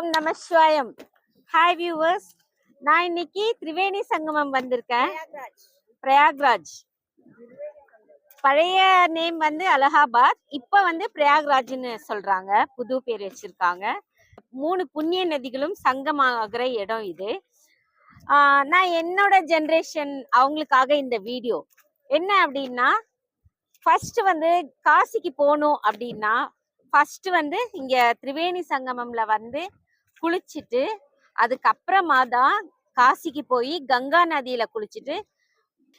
Sivayam. Hi viewers நான் இன்னைக்கு திரிவேணி சங்கமம் வந்திருக்கேன். பிரயாக்ராஜ். பழைய நேம் வந்து அலகாபாத். இப்ப வந்து பிரயாக்ராஜ்னு சொல்றாங்க. புது பேர் வச்சிருக்காங்க. மூணு புண்ணிய நதிகளும் சங்கமாகிற இடம் இது. நான் என்னோட ஜென்ரேஷன் அவங்களுக்காக இந்த வீடியோ என்ன அப்படின்னா ஃபர்ஸ்ட் வந்து காசிக்கு போகணும் அப்படின்னா ஃபர்ஸ்ட் வந்து இங்க திரிவேணி சங்கமம்ல வந்து குளிச்சுட்டு அதுக்கப்புறமா தான் காசிக்கு போய் கங்கா நதியில குளிச்சுட்டு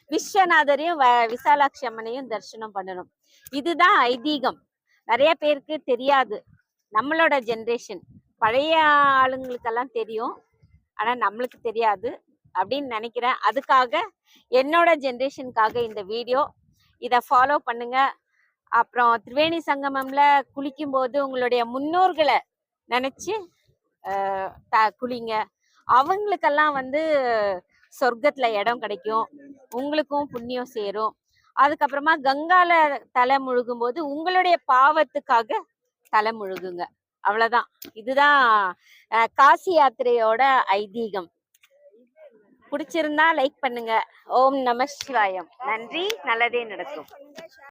விஸ்வநாதரையும் வ- விசாலாட்சி அம்மனையும் தரிசனம் பண்ணணும். இதுதான் ஐதீகம். நிறைய பேருக்கு தெரியாது. நம்மளோட ஜென்ரேஷன் பழைய ஆளுங்களுக்கெல்லாம் தெரியும். ஆனா நம்மளுக்கு தெரியாது. அப்படின்னு நினைக்கிறேன். அதுக்காக என்னோட ஜென்ரேஷனுக்காக இந்த வீடியோ. இதை ஃபாலோ பண்ணுங்க. அப்புறம் திரிவேணி சங்கமம்ல குளிக்கும் போது உங்களுடைய முன்னோர்களை நினைச்சு குளிங்க. அவங்களுக்கெல்லாம் வந்து சொர்க்கத்துல இடம் கிடைக்கும். உங்களுக்கும் புண்ணியம் சேரும். அதுக்கப்புறமா கங்கால தலை முழுகும் போது உங்களுடைய பாவத்துக்காக தலை முழுகுங்க. அவ்வளவுதான். இதுதான் காசி யாத்திரையோட ஐதீகம். பிடிச்சிருந்தா லைக் பண்ணுங்க. ஓம் நம சிவாயம். நன்றி. நல்லதே நடக்கும்.